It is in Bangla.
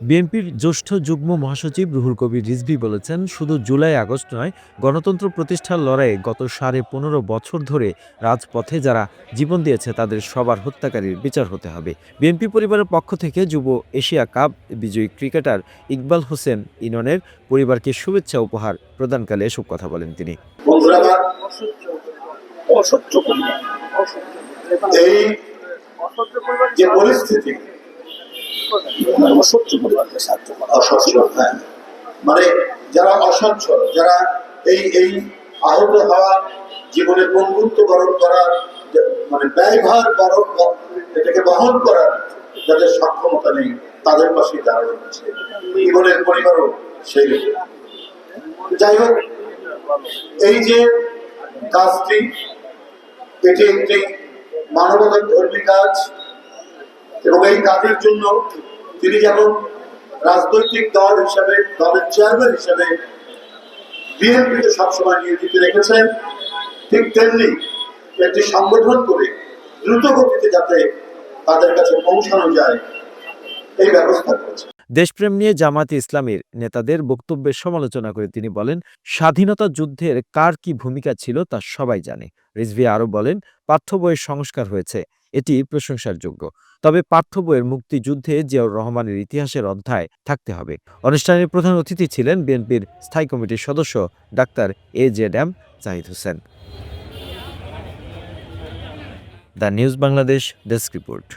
বিএনপির জ্যেষ্ঠ যুগ্ম মহাসচিব রুহুল কবির রিজভী বলেছেন, শুধু জুলাই আগস্ট নয়, গণতন্ত্র প্রতিষ্ঠার লড়াইয়ে গত সাড়ে পনেরো বছর ধরে রাজপথে যারা জীবন দিয়েছে, তাদের সবার হত্যাকারীর বিচার হতে হবে। বিএনপি পরিবারের পক্ষ থেকে যুব এশিয়া কাপ বিজয়ী ক্রিকেটার ইকবাল হোসেন ইননের পরিবারকে শুভেচ্ছা, উপহার প্রদানকালে এসব কথা বলেন তিনি। যে পরিস্থিতি মানে যারা অসচ্ছল, যারা এই এই আহত হওয়া জীবনের বন্ধুত্ব বরণ করার মানে ব্যয়ভার বরণ এটাকে বহন করার যাদের সক্ষমতা নেই, তাদের পাশেই দাঁড়ানো হচ্ছে জীবনের পরিবারও সেই। যাই হোক, এই যে কাজটি, এটি একটি মানবতার ধর্মী কাজ এবং এই কাজের জন্য তিনি যেমন রাজনৈতিক দল হিসাবে, দলের চেয়ারম্যান হিসাবে বিএনপিকে সবসময় নিয়োজিত রেখেছেন। ঠিক তেমনি একটি সংগঠন করে দ্রুত গতিতে যাতে তাদের কাছে পৌঁছানো যায়, এই ব্যবস্থা করেছে দেশপ্রেম নিয়ে জামাতে ইসলামের নেতাদের বক্তব্যের সমালোচনা করে তিনি বলেন, স্বাধীনতা যুদ্ধের কার কি ভূমিকা ছিল তা সবাই জানে। রিজভি আরও বলেন পাঠ্য সংস্কার হয়েছে। এটি প্রশংসার যোগ্য তবে পাঠ্য বইয়ের মুক্তিযুদ্ধে জিয়াউর রহমানের ইতিহাসের অধ্যায় থাকতে হবে। অনুষ্ঠানের প্রধান অতিথি ছিলেন বিএনপির স্থায়ী কমিটির সদস্য doctor A Z M Zahid Hossain. The news Bangladesh desk report.